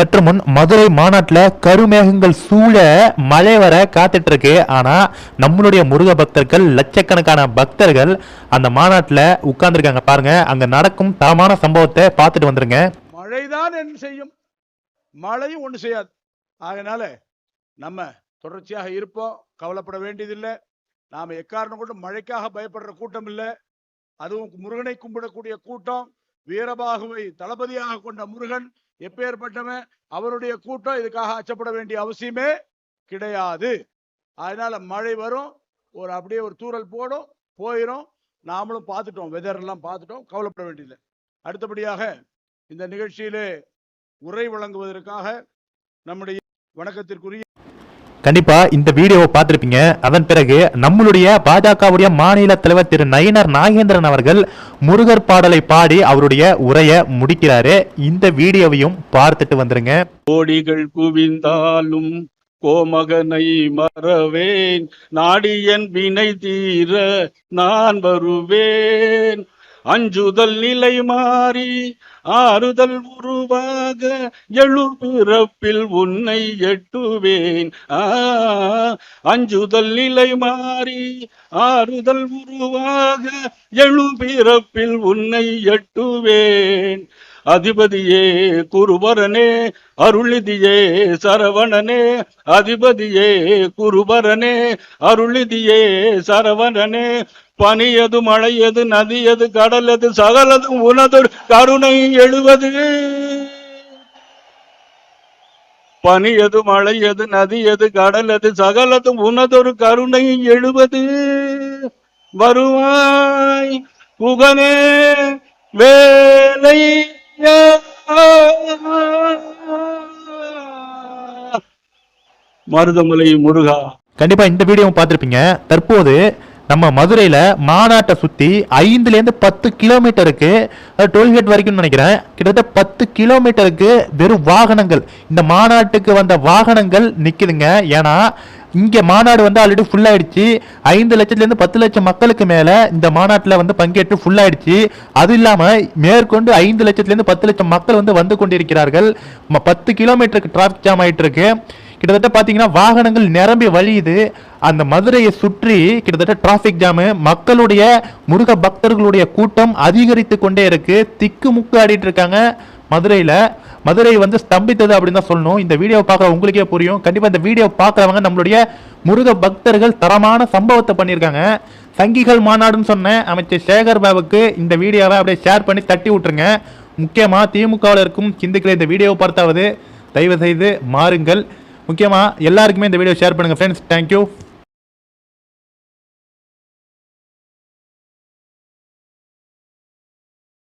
சற்று முன் மதுரை மாநாட்டில் கருமேகங்கள் சூழ மழை வர காத்துட்டு இருக்கு ஆனால் நம்மளுடைய முருக பக்தர்கள் லட்சக்கணக்கான பக்தர்கள் அந்த மாநாட்டில் உட்கார்ந்துருக்காங்க. பாருங்க அங்க நடக்கும் தரமான சம்பவத்தை பார்த்துட்டு வந்துருங்க. மழைதான் என்ன செய்யும்? மழையும் ஒன்று செய்யாது. அதனால நம்ம தொடர்ச்சியாக இருப்போம். கவலைப்பட வேண்டியதில்லை. நாம் எக்காரணம் கொண்டு மழைக்காக பயப்படுற கூட்டம் இல்லை. அதுவும் முருகனை கும்பிடக்கூடிய கூட்டம். வீரபாகுவை தளபதியாக கொண்ட முருகன் எப்பேற்பட்டவன் அவருடைய கூட்டம் இதுக்காக அச்சப்பட வேண்டிய அவசியமே கிடையாது. அதனால மழை வரும் ஒரு அப்படியே ஒரு தூறல் போடும் போயிடும் நாமளும் பார்த்துட்டோம் வெதர் எல்லாம் பார்த்துட்டோம் கவலைப்பட வேண்டியதில்லை. அடுத்தபடியாக இந்த நிகழ்ச்சியிலே உரை வழங்குவதற்காக நம்முடைய வணக்கத்திற்குரிய கண்டிப்பா இந்த வீடியோவை பார்த்துருப்பீங்க. அதன் பிறகு நம்மளுடைய பாஜகவுடைய மாநில தலைவர் திரு நயினர் நாகேந்திரன் அவர்கள் முருகர் பாடலை பாடி அவருடைய உரையை முடிக்கிறாரு. இந்த வீடியோவையும் பார்த்துட்டு வந்துருங்க. கோடிகள் குவிந்தாலும் கோமகனை மறவேன். நாடியன் வினை தீர நான் வருவேன். அஞ்சுதல் நிலை மாறி ஆறுதல் உருவாக எழு பிறப்பில் உன்னை எட்டுவேன். ஆ அஞ்சுதல் நிலை மாறி ஆறுதல் உருவாக எழு பிறப்பில் உன்னை எட்டுவேன். அதிபதியே குருபரனே அருளிதியே சரவணனே. அதிபதியே குருபரனே அருளிதியே சரவணனே. பனி எது மழை எது நதி எது கடல் கடலது சகலதும் உனதொரு கருணை எழுவது. பனி எது மழை எது நதி எது கடல் கடலது சகலதும் உனதொரு கருணை எழுவது. வருவாய் புகனே வேலை மருதமலை முருகா. கண்டிப்பா இந்த வீடியோ பார்த்திருப்பீங்க. தற்போது நம்ம மதுரையில் மாநாட்டை சுற்றி ஐந்துலேருந்து பத்து கிலோமீட்டருக்கு டோல்கேட் வரைக்கும் நினைக்கிறேன். கிட்டத்தட்ட பத்து கிலோமீட்டருக்கு வெறும் வாகனங்கள். இந்த மாநாட்டுக்கு வந்த வாகனங்கள் நிற்குதுங்க ஏன்னா இங்கே மாநாடு வந்து ஆல்ரெடி ஃபுல்லாகிடுச்சு ஐந்து லட்சத்துலேருந்து பத்து லட்சம் மக்களுக்கு மேலே இந்த மாநாட்டில் வந்து பங்கேற்று ஃபுல்லாகிடுச்சு அது இல்லாமல் மேற்கொண்டு ஐந்து லட்சத்துலேருந்து பத்து லட்சம் மக்கள் வந்து வந்து கொண்டிருக்கிறார்கள். ம- பத்து கிலோமீட்டருக்கு டிராஃபிக் ஜாம் ஆகிட்டு இருக்கு. கிட்டத்தட்ட பார்த்தீங்கன்னா வாகனங்கள் நிரம்பி வழியுது. அந்த மதுரையை சுற்றி கிட்டத்தட்ட டிராஃபிக் ஜாமு மக்களுடைய முருக பக்தர்களுடைய கூட்டம் அதிகரித்து கொண்டே இருக்கு. திக்கு முக்கு ஆடிட்டு இருக்காங்க மதுரையில். மதுரை வந்து ஸ்தம்பித்தது அப்படின்னு தான் சொல்லணும். இந்த வீடியோ பார்க்குற உங்களுக்கே புரியும். கண்டிப்பாக இந்த வீடியோ பார்க்குறவங்க நம்மளுடைய முருக பக்தர்கள் தரமான சம்பவத்தை பண்ணியிருக்காங்க. சங்கிகள் மாநாடுன்னு சொன்ன அமைச்சர் சேகர் பாபுக்கு இந்த வீடியோவை அப்படியே ஷேர் பண்ணி தட்டி விட்டுருங்க. முக்கியமாக திமுகவில் இருக்கும் இந்துக்களை இந்த வீடியோவை பார்த்தாவது. தயவு செய்து மாறுங்கள். முக்கியமாக எல்லாருக்குமே இந்த வீடியோ ஷேர் பண்ணுங்கள் ஃப்ரெண்ட்ஸ் தேங்க்யூ